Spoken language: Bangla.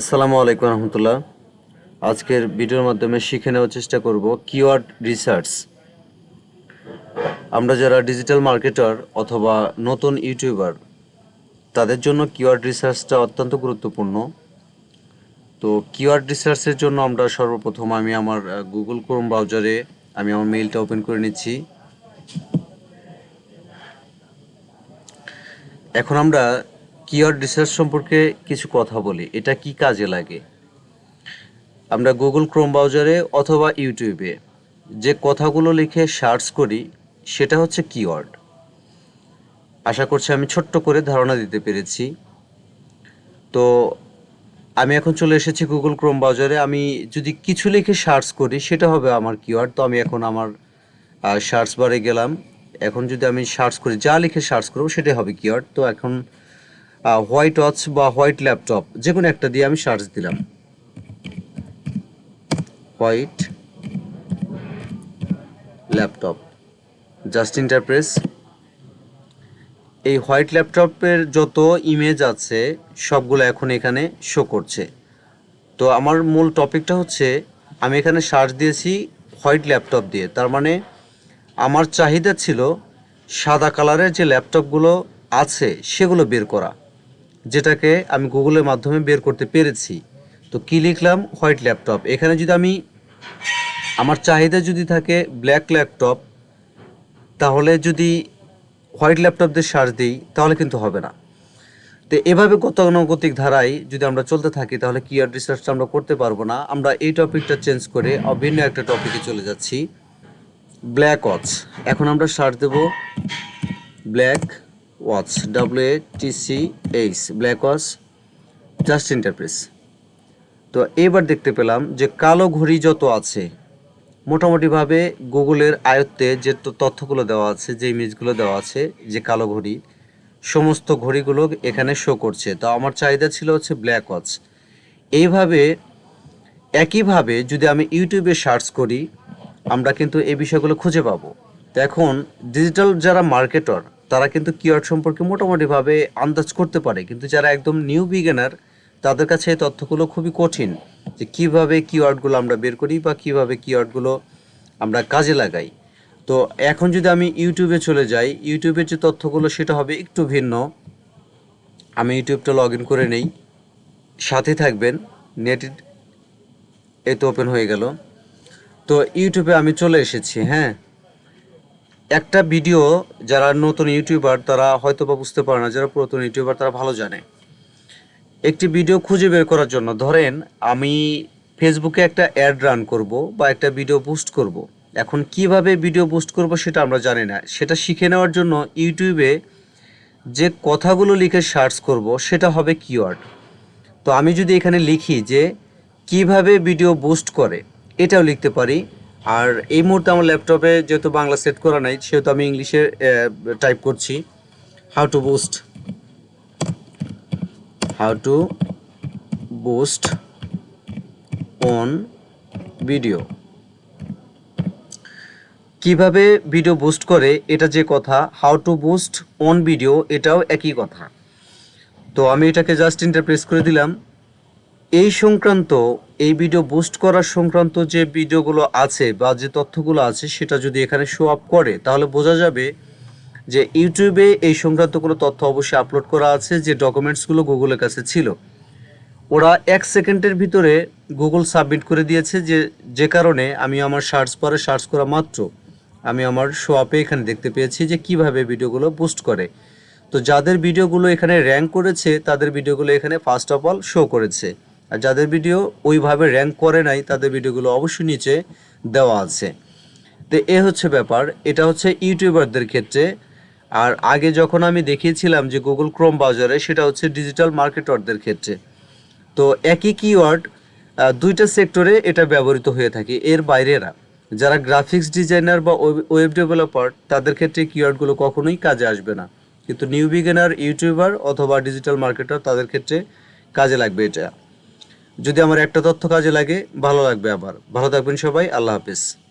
আসসালামু আলাইকুম রহমতুল্লাহ। আজকের ভিডিওর মাধ্যমে শিখে নেওয়ার চেষ্টা করব কিওয়ার্ড রিসার্চ আমরা যারা ডিজিটাল মার্কেটার অথবা নতুন ইউটিউবার তাদের জন্য কিওয়ার্ড রিসার্চটা অত্যন্ত গুরুত্বপূর্ণ। তো কিওয়ার্ড রিসার্চের জন্য আমরা সর্বপ্রথম আমি আমার গুগল ক্রোম ব্রাউজারে আমি আমার মেইলটা ওপেন করে নিচ্ছি। এখন আমরা কিওয়ার্ড রিসার্চ সম্পর্কে কিছু কথা বলি? এটা কি কাজে লাগে? আমরা গুগল ক্রোম ব্রাউজারে অথবা ইউটিউবে যে কথাগুলো লিখে সার্চ করি, সেটা হচ্ছে কিওয়ার্ড আশা করছি আমি ছোট্ট করে ধারণা দিতে পেরেছি। তো আমি এখন চলে এসেছি গুগল ক্রোম ব্রাউজারে আমি যদি কিছু লিখে সার্চ করি, সেটা হবে আমার কিওয়ার্ড তো আমি এখন আমার সার্চ বারে গেলাম। এখন যদি আমি সার্চ করি, যা লিখে সার্চ করব, সেটাই হবে কিওয়ার্ড তো এখন হোয়াইট ওয়াচ বা হোয়াইট ল্যাপটপ যে কোনো একটা দিয়ে আমি সার্চ দিলাম। White laptop just enter press এই হোয়াইট ল্যাপটপের যত ইমেজ আছে, সবগুলো এখন এখানে শো করছে। তো আমার মূল টপিকটা হচ্ছে, আমি এখানে সার্চ দিয়েছি হোয়াইট ল্যাপটপ দিয়ে। তার মানে আমার চাহিদা ছিল সাদা কালারের যে ল্যাপটপগুলো আছে, সেগুলো বের করা। যেটাকে আমি গুগলের মাধ্যমে বের করতে পেরেছি। তো কি লিখলাম? White laptop. এখানে যদি আমি আমার চাহিদা যদি থাকে ব্ল্যাক ল্যাপটপ, তাহলে যদি হোয়াইট ল্যাপটপ দিয়ে সার্চ দিই, তাহলে কিন্তু হবে না। তো এভাবে গতানুগতিক ধারায় যদি আমরা চলতে থাকি, তাহলে কি আর রিসার্চটা আমরা করতে পারব না? আমরা এই টপিকটা চেঞ্জ করে অভিন্ন একটা টপিকে চলে যাচ্ছি। ব্ল্যাক ওয়াচ এখন আমরা search Dev black watch W A T C H black watch just enter press তো এবার দেখতে পেলাম যে কালো ঘড়ি যত আছে, মোটামুটিভাবে গুগলের আয়ত্তে যে তথ্যগুলো দেওয়া আছে, যে ইমেজগুলো দেওয়া আছে, যে কালো ঘড়ি, সমস্ত ঘড়িগুলো এখানে শো করছে। তো আমার চাহিদা ছিল হচ্ছে ব্ল্যাক ওয়াচ এইভাবে, একইভাবে যদি আমি ইউটিউবে সার্চ করি, আমরা কিন্তু এই বিষয়গুলো খুঁজে পাবো। তো এখন ডিজিটাল যারা মার্কেটর তারা কিন্তু কিওয়ার্ড সম্পর্কে মোটামুটিভাবে আন্দাজ করতে পারে। কিন্তু যারা একদম নিউ বিগিনার তাদের কাছে তথ্যগুলো খুবই কঠিন যে কীভাবে কিওয়ার্ডগুলো আমরা বের করি বা কীভাবে কিওয়ার্ডগুলো আমরা কাজে লাগাই। তো এখন যদি আমি ইউটিউবে চলে যাই, ইউটিউবের যে তথ্যগুলো সেটা হবে একটু ভিন্ন। আমি ইউটিউবটা লগ ইন করে নেই। সাথে থাকবেন নেট তো ওপেন হয়ে গেল। তো ইউটিউবে আমি চলে এসেছি হ্যাঁ? একটা ভিডিও যারা নতুন ইউটিউবার তারা হয়তো বা বুঝতে পারে না, যারা পুরাতন ইউটিউবার তারা ভালো জানে। একটি ভিডিও খুঁজে বের করার জন্য, ধরেন আমি ফেসবুকে একটা অ্যাড রান করব বা একটা ভিডিও বুস্ট করব। এখন কীভাবে ভিডিও বুস্ট করব সেটা আমরা জানি না। সেটা শিখে নেওয়ার জন্য ইউটিউবে যে কথাগুলো লিখে সার্চ করব, সেটা হবে কিওয়ার্ড তো আমি যদি এখানে লিখি যে, কীভাবে ভিডিও বুস্ট করে, এটাও লিখতে পারি। আর এই মুহূর্তে আমার ল্যাপটপে যেহেতু বাংলা সেট করা নাই, সেহেতু আমি ইংলিশে টাইপ করছি। How to boost how to boost on video কীভাবে ভিডিও বুস্ট করে, এটা যে কথা how to boost on video এটাও একই কথা। তো আমি এটাকে জাস্ট ইন্টারপ্রেস করে দিলাম। এই সংক্রান্ত, এই ভিডিও বুস্ট করার সংক্রান্ত যে ভিডিওগুলো আছে বা যে তথ্যগুলো আছে সেটা যদি এখানে শো আপ করে, তাহলে বোঝা যাবে যে ইউটিউবে এই সংক্রান্ত কোনো তথ্য অবশ্যই আপলোড করা আছে যে ডকুমেন্টসগুলো গুগলের কাছে ছিল। ওরা এক সেকেন্ডের ভিতরে গুগল সাবমিট করে দিয়েছে যে যে কারণে আমি আমার সার্চ পরে সার্চ করা মাত্র, আমি আমার শো আপে এখানে দেখতে পেয়েছি যে কীভাবে ভিডিওগুলো বুস্ট করে। তো যাদের ভিডিওগুলো এখানে র্যাঙ্ক করেছে, তাদের ভিডিওগুলো এখানে ফার্স্ট অফ অল শো করেছে। আর যাদের ভিডিও ওইভাবে র্যাঙ্ক করে নাই, তাদের ভিডিওগুলো অবশ্যই নিচে দেওয়া আছে। তো এ হচ্ছে ব্যাপার, এটা হচ্ছে ইউটিউবারদের ক্ষেত্রে। আর আগে যখন আমি দেখিয়েছিলাম যে গুগল ক্রোম বাজারে সেটা হচ্ছে ডিজিটাল মার্কেটরদের ক্ষেত্রে। তো একই কিওয়ার্ড দুইটা সেক্টরে এটা ব্যবহৃত হয়ে থাকে, এর বাইরেরা। যারা গ্রাফিক্স ডিজাইনার বা ওয়েব ডেভেলপার তাদের ক্ষেত্রে কিওয়ার্ডগুলো কখনোই কাজে আসবে না। কিন্তু নিউ বিগিনার ইউটিউবার অথবা ডিজিটাল মার্কেটার তাদের ক্ষেত্রে কাজে লাগবে এটা। যদি আমার একটা তথ্য কাজে লাগে ভালো লাগবে আবার। ভালো থাকবেন সবাই আল্লাহ হাফিজ।